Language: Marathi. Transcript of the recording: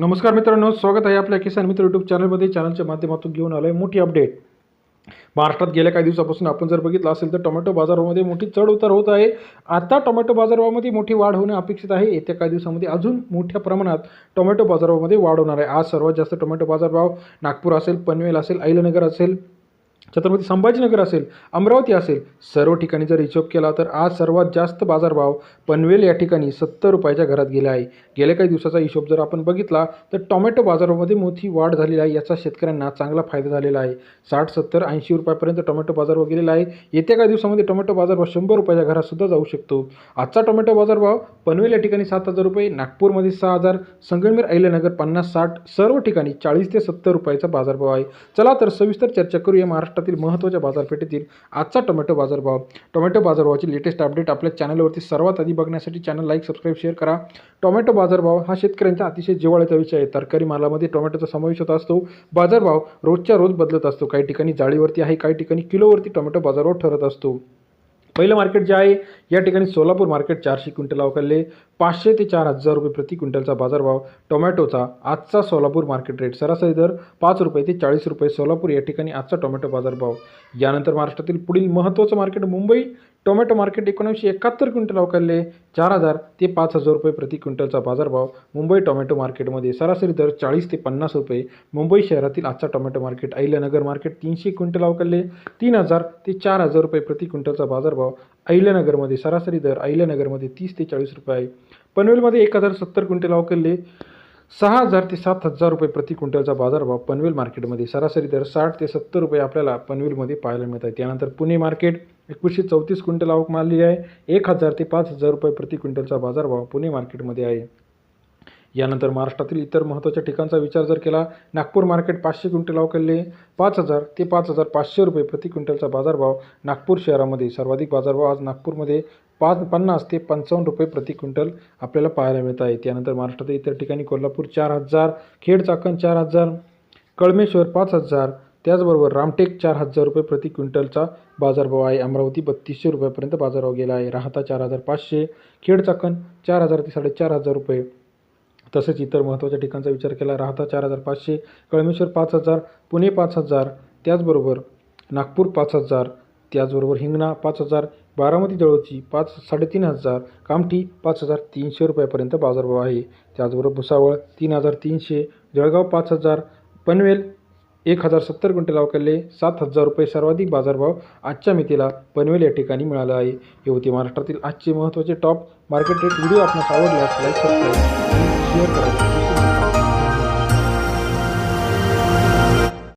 नमस्कार मित्रांनो स्वागत आहे आपल्या किसान मित्र यूट्यूब चॅनलमध्ये चॅनलच्या माध्यमातून घेऊन आलो आहे मोठी अपडेट महाराष्ट्रात गेल्या काही दिवसापासून आपण जर बघितलं असेल तर टोमॅटो बाजारामध्ये मोठी चढ उतार होत आहे. आता टोमॅटो बाजारामध्ये मोठी वाढ होणे अपेक्षित आहे. येत्या काही दिवसामध्ये अजून मोठ्या प्रमाणात टोमॅटो बाजारामध्ये वाढ होणार आहे. आज सर्वात जास्त टोमॅटो बाजारभाव नागपूर असेल पनवेल असेल अहिलनगर असेल छत्रपती संभाजीनगर असेल अमरावती असेल सर्व ठिकाणी जर हिशोब केला तर आज सर्वात जास्त बाजारभाव पनवेल या ठिकाणी सत्तर रुपयाच्या घरात गेला आहे. गेल्या काही दिवसाचा हिशोब जर आपण बघितला तर टोमॅटो बाजारामध्ये मोठी वाढ झालेली आहे याचा शेतकऱ्यांना चांगला फायदा झालेला आहे. साठ सत्तर ऐंशी रुपयापर्यंत टोमॅटो बाजारभाव गेलेला आहे. येत्या काही दिवसामध्ये टोमॅटो बाजारभाव शंभर रुपयाच्या घरातसुद्धा जाऊ शकतो. आजचा टोमॅटो बाजारभाव पनवेल या ठिकाणी सात हजार रुपये नागपूरमध्ये सहा हजार संगमेर अहिल्यानगर पन्नास साठ सर्व ठिकाणी चाळीस ते सत्तर रुपयाचा बाजारभाव आहे. चला तर सविस्तर चर्चा करूया महाराष्ट्रातील महत्त्वाच्या बाजारपेठेतील आजचा टोमॅटो बाजारभाव. टोमॅटो बाजारभावाची लेटेस्ट अपडेट आपल्या चॅनलवरती सर्वात आधी बघण्यासाठी चॅनल लाईक सबस्क्राईब शेअर करा. टोमॅटो बाजारभाव हा शेतकऱ्यांचा अतिशय जिवाळ्याचा विषय आहे. तरकारी मालामध्ये टोमॅटोचा समावेश होत असतो. बाजारभाव रोजच्या रोज बदलत असतो. काही ठिकाणी जाळीवरती आहे काही ठिकाणी किलोवरती टोमॅटो बाजारभाव ठरत असतो. पहिलं मार्केट जे आहे या ठिकाणी सोलापूर मार्केट चारशे क्विंटल अवकाळले पाचशे ते चार हजार रुपये प्रति क्विंटलचा बाजारभाव. टोमॅटोचा आजचा सोलापूर मार्केट रेट सरासरी दर पाच रुपये ते चाळीस रुपये. सोलापूर या ठिकाणी आजचा टोमॅटो बाजारभाव. यानंतर महाराष्ट्रातील पुढील महत्त्वाचं मार्केट मुंबई. टोमॅटो मार्केट एकोणीसशे एकाहत्तर क्विंटल अवकाळले चार हजार ते पाच हजार रुपये प्रति क्विंटलचा बाजारभाव मुंबई टोमॅटो मार्केटमध्ये सरासरी दर चाळीस ते पन्नास रुपये. मुंबई शहरातील आजचा टोमॅटो मार्केट अहिल्यानगर मार्केट तीनशे क्विंटल अवकाळले तीन हजार ते चार हजार रुपये प्रति क्विंटलचा बाजारभाव अहिल्यानगरमध्ये सरासरी दर अहिल्यानगरमध्ये तीस ते चाळीस रुपये आहे. पनवेलमध्ये एक हजार सत्तर क्विंटल अवकाळले सहा हजार ते सात हजार रुपये प्रति क्विंटलचा बाजारभाव पनवेल मार्केटमध्ये सरासरी दर साठ ते सत्तर रुपये आपल्याला पनवेलमध्ये पाहायला मिळत आहे. त्यानंतर पुणे मार्केट एकवीसशे चौतीस क्विंटल आवक मानली आहे. एक हजार ते पाच हजार रुपये प्रति क्विंटलचा बाजारभाव पुणे मार्केटमध्ये आहे. यानंतर महाराष्ट्रातील इतर महत्त्वाच्या ठिकाणचा विचार जर केला नागपूर मार्केट पाचशे क्विंटल अवकाळले पाच हजार ते पाच हजार पाचशे रुपये प्रति क्विंटलचा बाजारभाव नागपूर शहरामध्ये. सर्वाधिक बाजारभाव आज नागपूरमध्ये पाच पन्नास ते पंचावन्न रुपये प्रति क्विंटल आपल्याला पाहायला मिळत आहे त्यानंतर महाराष्ट्रातील इतर ठिकाणी कोल्हापूर चार हजार खेड चाकण चार हजार कळमेश्वर पाच हजार त्याचबरोबर रामटेक चार हजार रुपये प्रति क्विंटलचा बाजारभाव आहे. अमरावती बत्तीसशे रुपयापर्यंत बाजारभाव गेला आहे. राहता चार हजार पाचशे खेड चाकण चार हजार ते साडेचार हजार रुपये तसेच इतर महत्त्वाच्या ठिकाणचा विचार केला राहता चार हजार पाचशे कळमेश्वर पाच हजार पुणे पाच हजार त्याचबरोबर नागपूर पाच हजार त्याचबरोबर हिंगणा पाच हजार बारामती जळोची पाच साडेतीन हजार कामठी पाच हजार तीनशे रुपयापर्यंत बाजारभाव आहे. त्याचबरोबर भुसावळ तीन हजार तीनशे जळगाव पाच हजार पनवेल एक हजार सत्तर क्विंटल अवकाळले सात हजार रुपये सर्वाधिक बाजारभाव आजच्या मितीला पनवेल या ठिकाणी मिळाला आहे. हे होते महाराष्ट्रातील आजचे महत्त्वाचे टॉप मार्केट रेट व्हिडिओ आपणास आवडल्यास लाईक सबस्क्राईब 接着 도,